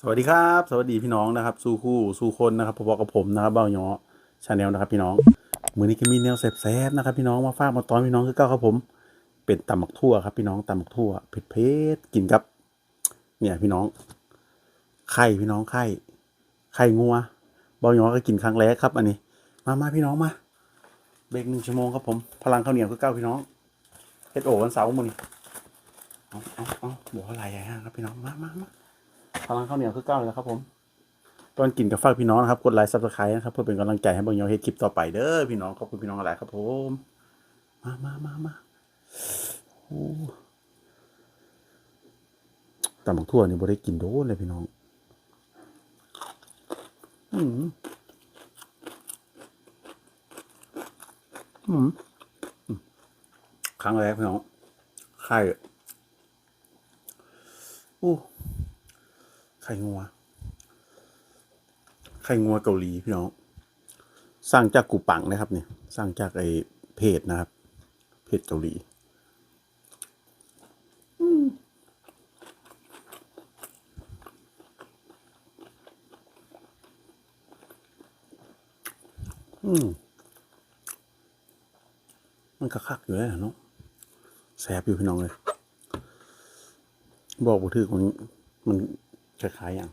สวัสดีครับ สวัสดีพี่น้องนะครับสู้คู่สู้คนนะครับพบกับผมนะครับเบ้าหยอชาแนลนะครับพี่น้องมือนี้ก็มีแนวแสบๆนะครับพี่น้องมาฝากมาตอนพี่น้องคือเก้าครับผม เป็นตำหมักทั่วครับ พี่น้องตำหมักทั่วเผ็ดๆกินกับ เนี่ยพี่น้องไข่พี่น้องไข่ไข่งัวเบ้าหยอก็กินครั้งแรกครับ อันนี้ มามาพี่น้องมาเบรกหนึ่งชั่วโมงครับผมพลังข้าวเหนียวคือเก้าพี่น้องเฮ็ดโอวันเสาร์มื้อนี้เอาเอาเอาบอกอะไรใหญ่ฮะครับพี่น้องมามามา พลังข้าวเหนียวคือเก้าเลยนะครับผมตอนกินกับฝากพี่น้องนะครับกดไลค์ซับสไครต์นะครับเพื่อเป็นกำลังใจให้บางยอเฮ็ดคลิปต่อไปเด้อพี่น้องขอบคุณพี่น้องหลายครับผมมามามามาโอ้ตำบักทั่วนี่บ่ได้กินโดนเลยพี่น้องอืมอืมอืมครั้งแรกพี่น้องไข่อู้ ไข่งัว ไข่งัวเกาหลีพี่น้อง สร้างจากกูปังนะครับเนี่ย สร้างจากไอ้เพจนะครับ เพจเกาหลีอืมอืมมันก็คักอยู่แล้วเนาะแสบอยู่พี่น้องเลย บอกบ่ถือมันมัน คล้ายๆอย่าง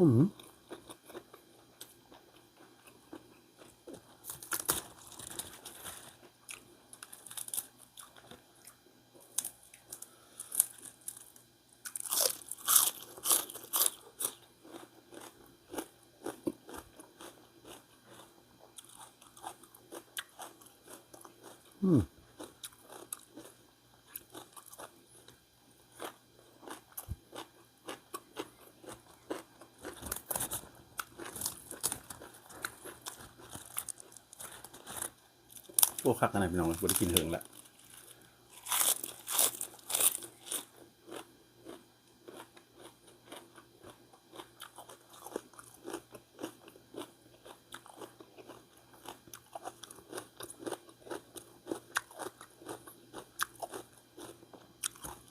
อืม โอ้คักขนาดพี่น้องเลยบ่ได้กินเถิงละ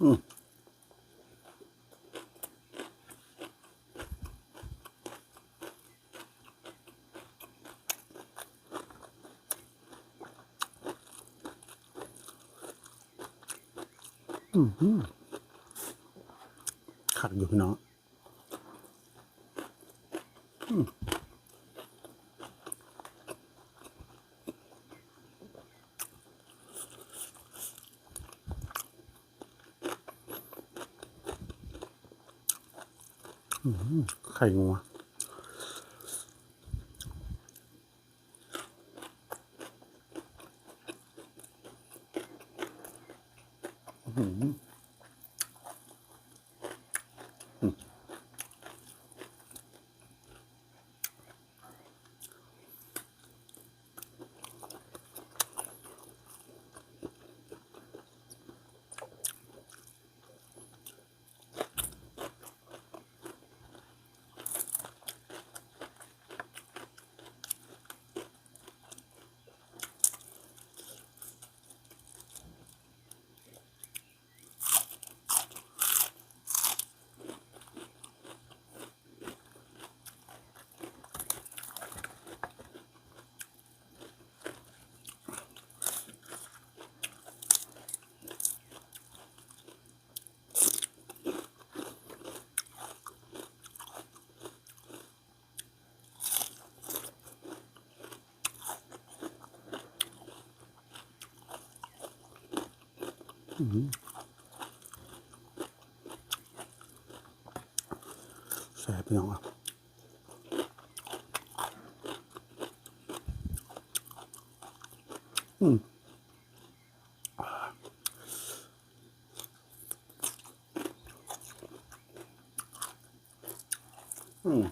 อืม อืมอืมคักอยู่พี่น้องอืมอืมไข่งัว แซ่บพี่น้องอะอืมอืม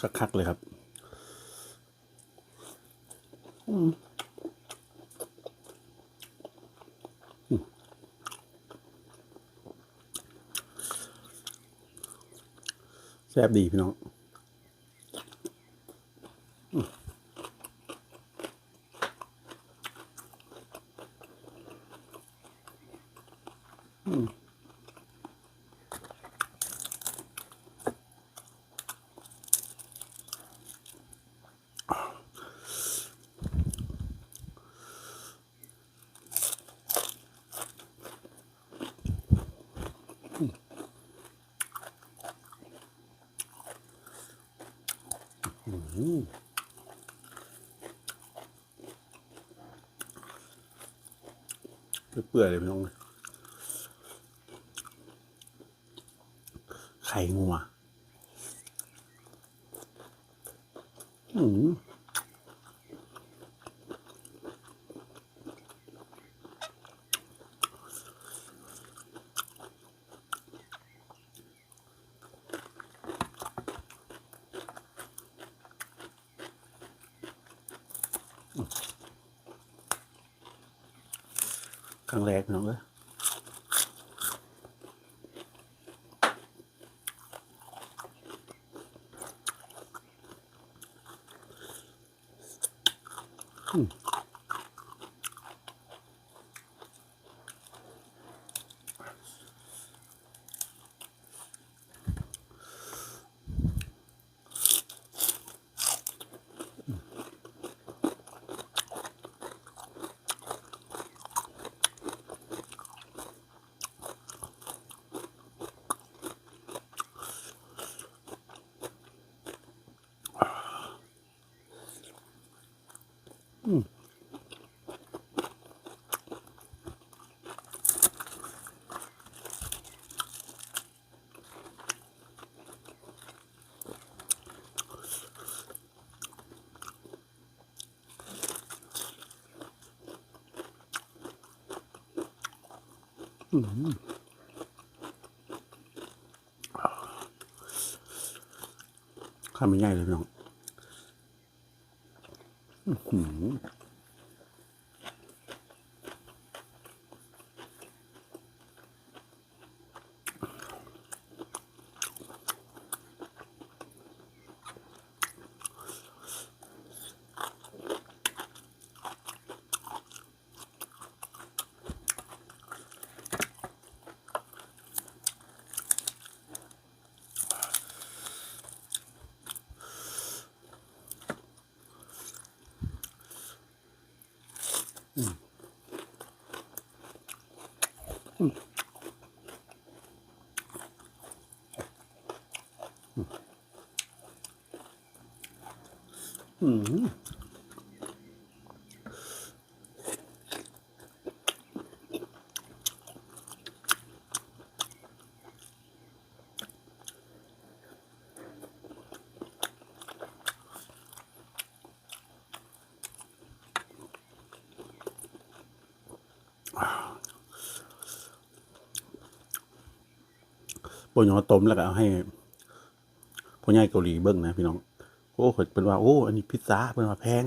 คักๆเลยครับ อืม อ แซ่บดีพี่น้องอืม เปื่อยเลยพี่น้องไข่งัวอืม ครั้งแรกเน้องเอ้ยอืม ข้าไม่ง่ายเลยพี่น้อง อื้อหืออืม ปนยอต้มแล้วก็เอาให้พ่อใหญ่เกาหลีเบิ้งนะพี่น้องโอ้เพิ่นเป็นว่าโอ้อันนี้พิซซ่าเป็นว่าแพง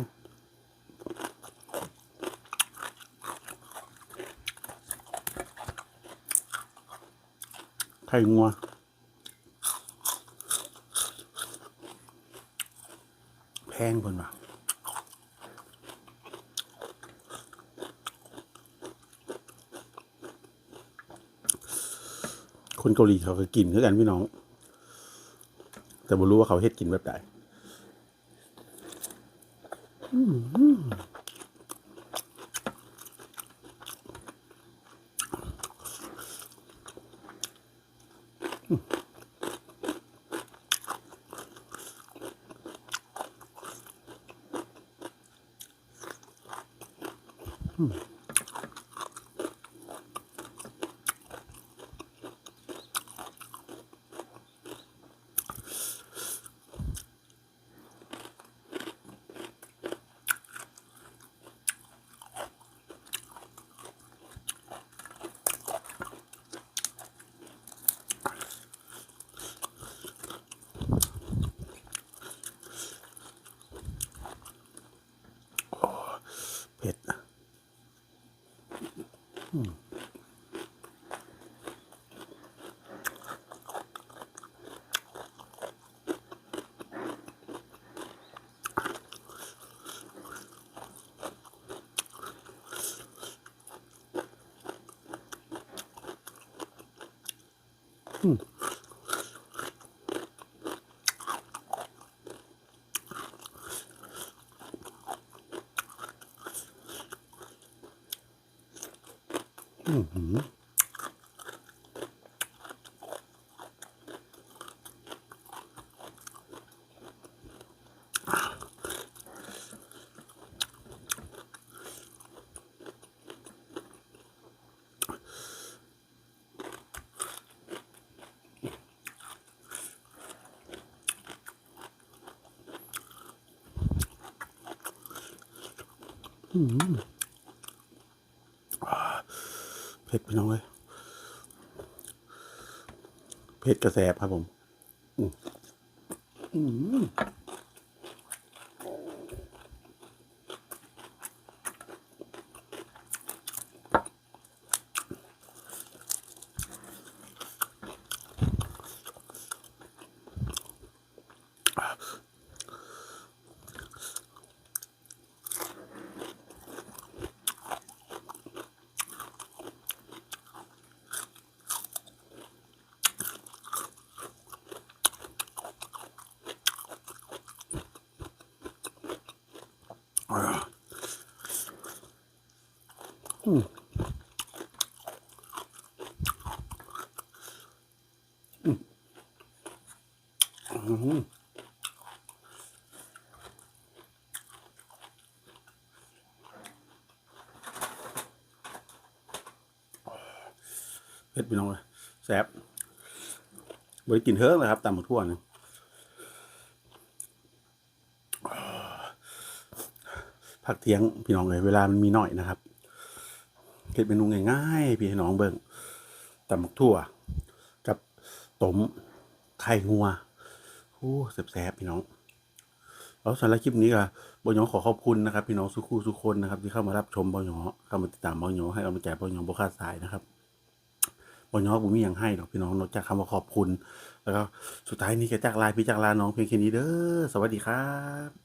ไข่งัวแพงเพิ่นว่า คนเกาหลีเขาก็กินคือกันพี่น้อง แต่บ่รู้ว่าเขาเฮ็ดกินแบบใดเผ็ด Hmm. เผ็ดพี่น้องเลยเผ็ดกระแสบครับผม อืม เผ็ดพี่น้องเลยแซ่บบริกินเฮิร์กเลยครับตามหมดทั่วนะผักเทียงพี่น้องเลยเวลามันมีหน่อยนะครับเฮ็ดเมนูง่ายๆพี่น้องเบิ่งตำบักทั่ว กับต้มไข่งัวโอ้แซ่บๆพี่น้องแล้วสำหรับคลิปนี้ก็บอยอขอขอบคุณนะครับ พี่น้องสุขุสุคนนะครับ ที่เข้ามารับชมบอยอเข้ามาติดตามบอยอให้กำลังใจบอยอบขาดสายนะครับ บอยอผมมีอย่างให้หรอกพี่น้องนอกจากคำว่าขอบคุณ แล้วก็สุดท้ายนี้ก็จากลาพี่จากลาน้องเพียงแค่นี้เด้อสวัสดีครับ